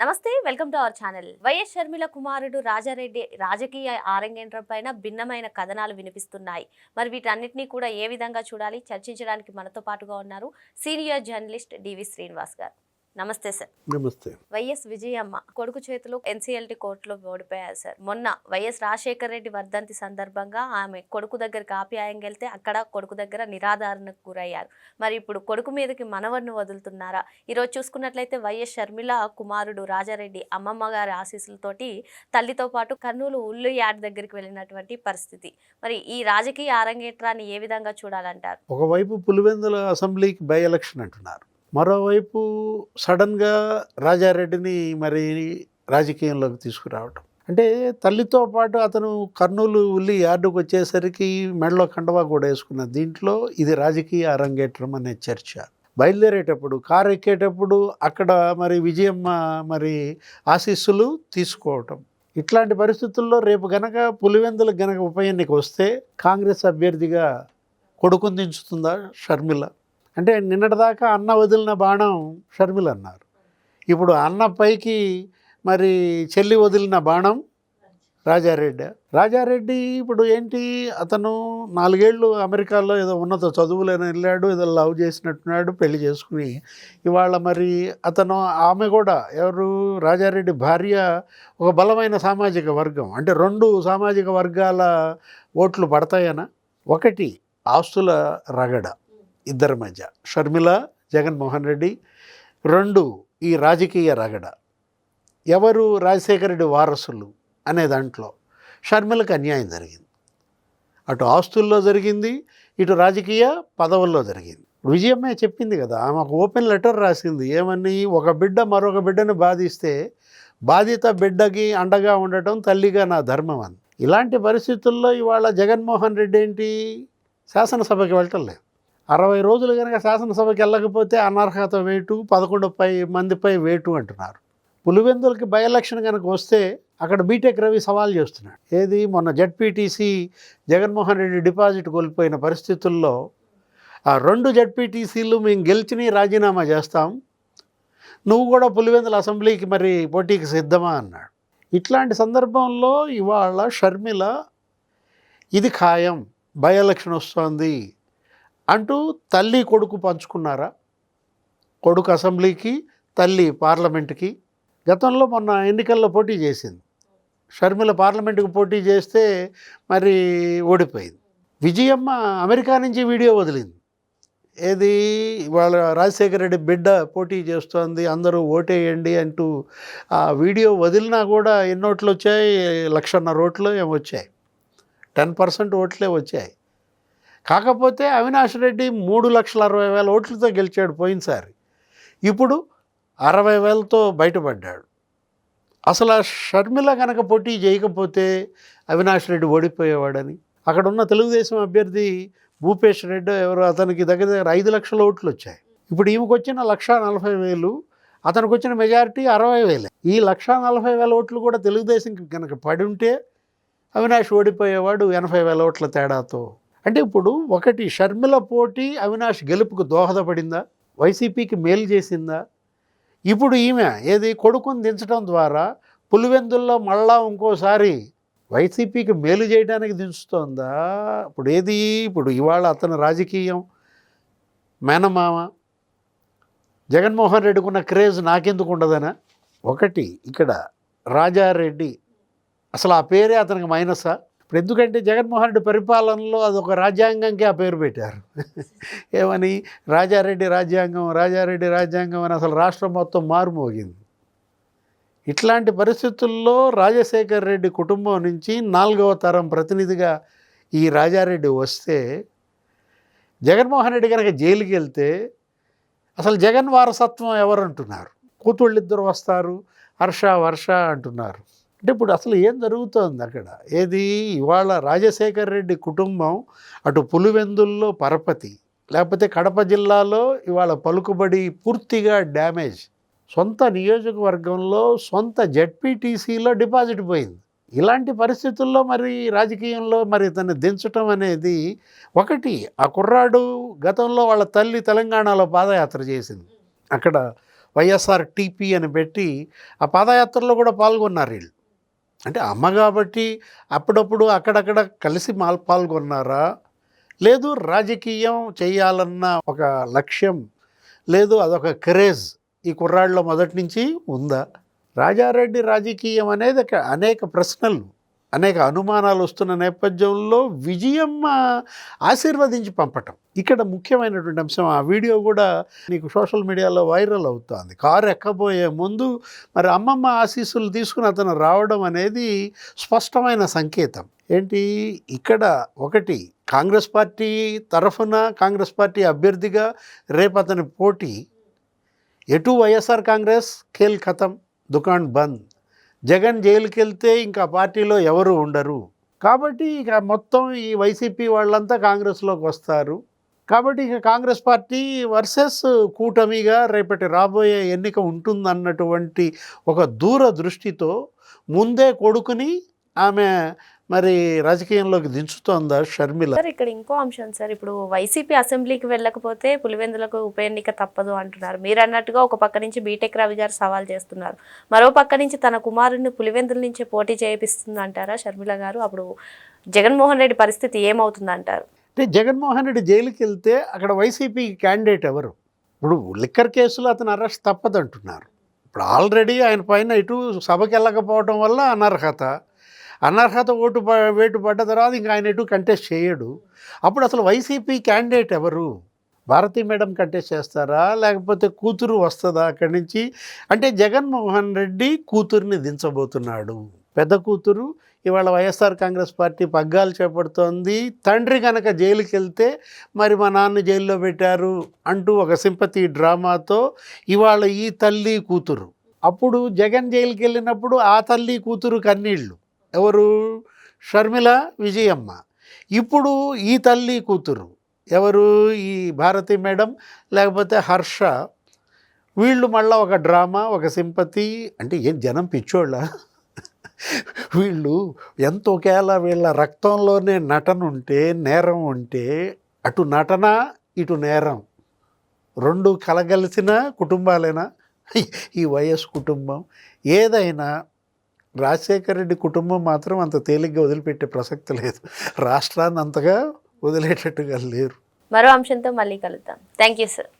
నమస్తే welcome to our channel. YS Sharmila కుమారుడు రాజారెడ్డి రాజకీయ ఆరంగేంద్రం పైన భిన్నమైన కథనాలు వినిపిస్తున్నాయి. మరి వీటన్నిటిని కూడా ఏ విధంగా చూడాలి? చర్చించడానికి మనతో పాటుగా ఉన్నారు సీనియర్ జర్నలిస్ట్ డివి శ్రీనివాస్ గారు. నమస్తే సార్. నమస్తే. వైఎస్ విజయమ్మ కొడుకు చేతిలో ఎన్సీఎల్టీ కోర్టులో ఓడిపోయారు సార్. మొన్న వైఎస్ రాజశేఖర రెడ్డి వర్ధంతి సందర్భంగా ఆమె కొడుకు దగ్గరికి ఆప్యాయంగా వెళ్తే అక్కడ కొడుకు దగ్గర నిరాధారణకు గురయ్యారు. మరి ఇప్పుడు కొడుకు మీదకి మనవడిని వదులుతున్నారా? ఈరోజు చూసుకున్నట్లయితే వైఎస్ షర్మిల కుమారుడు రాజారెడ్డి అమ్మమ్మ గారి ఆశీస్సులతోటి తల్లితో పాటు కర్నూలు ఉల్లు యాడ్ దగ్గరికి వెళ్ళినటువంటి పరిస్థితి. మరి ఈ రాజకీయ అరంగేట్రాన్ని ఏ విధంగా చూడాలంటారు? ఒకవైపు పులివెందుల అసెంబ్లీకి బై ఎలక్షన్ అంటున్నారు. మరోవైపు సడన్గా రాజారెడ్డిని మరి రాజకీయంలోకి తీసుకురావటం. అంటే తల్లితో పాటు అతను కర్నూలు ఉల్లి యార్డుకు వచ్చేసరికి మెడలో కండవా కూడా వేసుకున్న దీంట్లో ఇది రాజకీయ అరంగేట్రం అనే చర్చ. బయలుదేరేటప్పుడు కారు ఎక్కేటప్పుడు అక్కడ మరి విజయమ్మ మరి ఆశీస్సులు తీసుకోవటం. ఇట్లాంటి పరిస్థితుల్లో రేపు గనక పులివెందులకు గనక ఉప ఎన్నిక వస్తే కాంగ్రెస్ అభ్యర్థిగా కొడుకుందించుతుందా షర్మిల? అంటే నిన్నటిదాకా అన్న వదిలిన బాణం షర్మిల అన్నారు. ఇప్పుడు అన్న పైకి మరి చెల్లి వదిలిన బాణం రాజారెడ్డి. రాజారెడ్డి ఇప్పుడు ఏంటి? అతను నాలుగేళ్ళు అమెరికాలో ఏదో ఉన్నత చదువులైనా వెళ్ళాడు ఏదో లవ్ చేసినట్టున్నాడు పెళ్ళి చేసుకుని ఇవాళ మరి అతను ఆమె కూడా ఎవరు? రాజారెడ్డి భార్య ఒక బలమైన సామాజిక వర్గం. అంటే రెండు సామాజిక వర్గాల ఓట్లు పడతాయనా? ఒకటి ఆస్తుల రగడ. ఇద్దరి మధ్య. షర్మిల జగన్మోహన్ రెడ్డి రెండు ఈ రాజకీయ రగడ. ఎవరు రాజశేఖర రెడ్డి వారసులు అనే దాంట్లో షర్మిలకు అన్యాయం జరిగింది. అటు ఆస్తుల్లో జరిగింది ఇటు రాజకీయ పదవుల్లో జరిగింది. విజయమ్మే చెప్పింది కదా ఆమె ఒక ఓపెన్ లెటర్ రాసింది ఏమని ఒక బిడ్డ మరొక బిడ్డను బాధిస్తే బాధిత బిడ్డకి అండగా ఉండటం తల్లిగా నా ధర్మం అని. ఇలాంటి పరిస్థితుల్లో ఇవాళ జగన్మోహన్ రెడ్డి ఏంటి? శాసనసభకి వెళ్ళటం లేదు. అరవై రోజులు కనుక శాసనసభకి వెళ్ళకపోతే అనర్హత వేటు పదకొండు పై మందిపై వేటు అంటున్నారు. పులివెందులకి బై ఎలక్షన్ కనుక వస్తే అక్కడ బీటెక్ రవి సవాల్ చేస్తున్నాడు. ఏది? మొన్న జడ్పీటీసీ జగన్మోహన్ రెడ్డి డిపాజిట్ కోల్పోయిన పరిస్థితుల్లో ఆ రెండు జడ్పీటీసీలు మేము గెలిచిని రాజీనామా చేస్తాం. నువ్వు కూడా పులివెందుల అసెంబ్లీకి మరి పోటీకి సిద్ధమా? అన్నాడు. ఇట్లాంటి సందర్భంలో ఇవాళ షర్మిల ఇది ఖాయం. బై ఎలక్షన్ వస్తోంది. అంటూ తల్లి కొడుకు పంచుకున్నారా? కొడుకు అసెంబ్లీకి తల్లి పార్లమెంట్కి. గతంలో మొన్న ఎన్నికల్లో పోటీ చేసింది. షర్మిల పార్లమెంటుకు పోటీ చేస్తే మరి ఓడిపోయింది. విజయమ్మ అమెరికా నుంచి వీడియో వదిలింది. ఏది? వాళ్ళ రాజశేఖర రెడ్డి బిడ్డ పోటీ చేస్తోంది అందరూ ఓటేయండి అంటూ ఆ వీడియో వదిలినా కూడా ఎన్ని ఓట్లు వచ్చాయి? లక్షన్నర ఓట్లు ఏమో వచ్చాయి. టెన్ పర్సెంట్ ఓట్లే వచ్చాయి. కాకపోతే అవినాష్ రెడ్డి మూడు లక్షల అరవై వేల ఓట్లతో గెలిచాడు పోయినసారి. ఇప్పుడు అరవై వేలతో బయటపడ్డాడు. అసలు ఆ షర్మిల కనుక పోటీ చేయకపోతే అవినాష్ రెడ్డి ఓడిపోయేవాడని. అక్కడ ఉన్న తెలుగుదేశం అభ్యర్థి భూపేష్ రెడ్డి ఎవరు అతనికి దగ్గర దగ్గర ఐదు లక్షల ఓట్లు వచ్చాయి ఇప్పుడు ఈమెకు వచ్చిన లక్ష నలభై వేలు అతనికి వచ్చిన మెజారిటీ అరవై వేలే. ఈ లక్ష నలభై వేల ఓట్లు కూడా తెలుగుదేశంకి కనుక పడి ఉంటే అవినాష్ ఓడిపోయేవాడు ఎనభై వేల ఓట్ల తేడాతో. అంటే ఇప్పుడు ఒకటి షర్మిల పోటీ అవినాష్ గెలుపుకు దోహదపడిందా? వైసీపీకి మేలు చేసిందా? ఇప్పుడు ఈమె ఏది కొడుకుని దించడం ద్వారా పులివెందుల్లో మళ్ళా ఇంకోసారి వైసీపీకి మేలు చేయడానికి దించుతోందా? ఇప్పుడు ఏది? ఇప్పుడు ఇవాళ అతను రాజకీయం. మేనమామ. జగన్మోహన్ రెడ్డికి ఉన్న క్రేజ్ నాకెందుకు ఉండదనా? ఒకటి ఇక్కడ రాజారెడ్డి. అసలు ఆ పేరే అతనికి మైనసా? ఇప్పుడు ఎందుకంటే జగన్మోహన్ రెడ్డి పరిపాలనలో అదొక రాజ్యాంగంకి ఆ పేరు పెట్టారు. ఏమని? రాజారెడ్డి రాజ్యాంగం రాజారెడ్డి రాజ్యాంగం అని అసలు రాష్ట్రం మొత్తం మారుమోగింది. ఇట్లాంటి పరిస్థితుల్లో రాజశేఖర్ రెడ్డి కుటుంబం నుంచి నాలుగవ తరం ప్రతినిధిగా ఈ రాజారెడ్డి వస్తే జగన్మోహన్ రెడ్డి కనుక జైలుకి వెళ్తే అసలు జగన్ వారసత్వం ఎవరు అంటున్నారు కూతుళ్ళు ఇద్దరు వస్తారు హర్ష వర్ష అంటున్నారు. అంటే ఇప్పుడు అసలు ఏం జరుగుతోంది అక్కడ? ఏది? ఇవాళ రాజశేఖర్ రెడ్డి కుటుంబం అటు పులివెందుల్లో పరపతి లేకపోతే కడప జిల్లాలో ఇవాళ పలుకుబడి పూర్తిగా డ్యామేజ్. సొంత నియోజకవర్గంలో సొంత జెడ్పీటీసీలో డిపాజిట్ పోయింది. ఇలాంటి పరిస్థితుల్లో మరి రాజకీయంలో మరి తను దించటం అనేది ఒకటి. ఆ కుర్రాడు గతంలో వాళ్ళ తల్లి తెలంగాణలో పాదయాత్ర చేసింది. అక్కడ వైఎస్ఆర్ టీపీ అని పెట్టి ఆ పాదయాత్రలో కూడా పాల్గొన్నారు వీళ్ళు. అంటే అమ్మ కాబట్టి అప్పుడప్పుడు అక్కడక్కడ కలిసి మాల్ పాల్గొన్నారా? లేదు రాజకీయం చేయాలన్న ఒక లక్ష్యం లేదు అదొక క్రేజ్ ఈ కుర్రాళ్ళలో మొదటి నుంచి ఉందా? రాజారెడ్డి రాజకీయం అనేది ఒక అనేక ప్రశ్నలు. అనేక అనుమానాలు వస్తున్న నేపథ్యంలో విజయం ఆశీర్వదించి పంపటం. ఇక్కడ ముఖ్యమైనటువంటి అంశం ఆ వీడియో కూడా నీకు సోషల్ మీడియాలో వైరల్ అవుతోంది. కారు ఎక్కబోయే ముందు మరి అమ్మమ్మ ఆశీస్సులు తీసుకుని అతను రావడం అనేది స్పష్టమైన సంకేతం. ఏంటి? ఇక్కడ ఒకటి కాంగ్రెస్ పార్టీ తరఫున కాంగ్రెస్ పార్టీ అభ్యర్థిగా రేపు అతని పోటీ. ఎటు వైఎస్ఆర్ కాంగ్రెస్? ఖేల్ ఖతం దుకాణ్ బంద్. జగన్ జైలుకి వెళ్తే ఇంకా పార్టీలో ఎవరు ఉండరు. కాబట్టి ఇక మొత్తం ఈ వైసీపీ వాళ్ళంతా కాంగ్రెస్లోకి వస్తారు. కాబట్టి ఇక కాంగ్రెస్ పార్టీ వర్సెస్ కూటమిగా రేపటి రాబోయే ఎన్నిక ఉంటుందన్నటువంటి ఒక దూర దృష్టితో ముందే కొడుకుని ఆమె మరి రాజకీయంలోకి దించుతోందా షర్మిల? సార్ ఇక్కడ ఇంకో అంశం సార్. ఇప్పుడు వైసీపీ అసెంబ్లీకి వెళ్ళకపోతే పులివెందులకు ఉప ఎన్నిక తప్పదు అంటున్నారు. మీరు అన్నట్టుగా ఒక పక్క నుంచి బీటెక్ రవి గారు సవాల్ చేస్తున్నారు. మరో పక్క నుంచి తన కుమారుడిని పులివెందుల నుంచి పోటీ చేయిస్తుంది అంటారా షర్మిల గారు? అప్పుడు జగన్మోహన్ రెడ్డి పరిస్థితి ఏమవుతుంది అంటారు అంటే జగన్మోహన్ రెడ్డి జైలుకి వెళ్తే అక్కడ వైసీపీ క్యాండిడేట్ ఎవరు? ఇప్పుడు లిక్కర్ కేసులో అతను అరెస్ట్ తప్పదంటున్నారు. ఇప్పుడు ఆల్రెడీ ఆయన పైన ఇటు సభకి వెళ్ళకపోవడం వల్ల అనర్హత. అనర్హత ఓటు ప- వేటు పడ్డ తర్వాత ఇంకా ఆయన ఎటు కంటెస్ట్ చేయడు. అప్పుడు అసలు వైసీపీ క్యాండిడేట్ ఎవరు? భారతీ మేడం కంటెస్ట్ చేస్తారా? లేకపోతే కూతురు వస్తుందా అక్కడి నుంచి? అంటే జగన్మోహన్ రెడ్డి కూతుర్ని దించబోతున్నాడు. పెద్ద కూతురు ఇవాళ వైఎస్ఆర్ కాంగ్రెస్ పార్టీ పగ్గాలు చేపడుతోంది. తండ్రి కనుక జైలుకి వెళ్తే మరి మా నాన్న జైల్లో పెట్టారు అంటూ ఒక సింపతి డ్రామాతో ఇవాళ ఈ తల్లి కూతురు. అప్పుడు జగన్ జైలుకి వెళ్ళినప్పుడు ఆ తల్లి కూతురు కన్నీళ్ళు ఎవరు? షర్మిల విజయమ్మ. ఇప్పుడు ఈ తల్లి కూతురు ఎవరు? ఈ భారతి మేడం లేకపోతే హర్ష. వీళ్ళు మళ్ళీ ఒక డ్రామా ఒక సింపతి. అంటే ఏం జనం పిచ్చోళ్ళ? వీళ్ళు ఎంత ఒకేలా వీళ్ళ రక్తంలోనే నటన ఉంటే నేరం ఉంటే అటు నటన ఇటు నేరం. రెండు కలగలిసిన కుటుంబాలేనా? ఈ వయస్సు కుటుంబం. ఏదైనా రాజశేఖర రెడ్డి కుటుంబం మాత్రం అంత తేలిగ్గా వదిలిపెట్టే ప్రసక్తి లేదు. రాష్ట్రాన్ని అంతగా వదిలేటట్టుగా లేరు. మరో అంశంతో మళ్ళీ కలుద్దాం. Thank you sir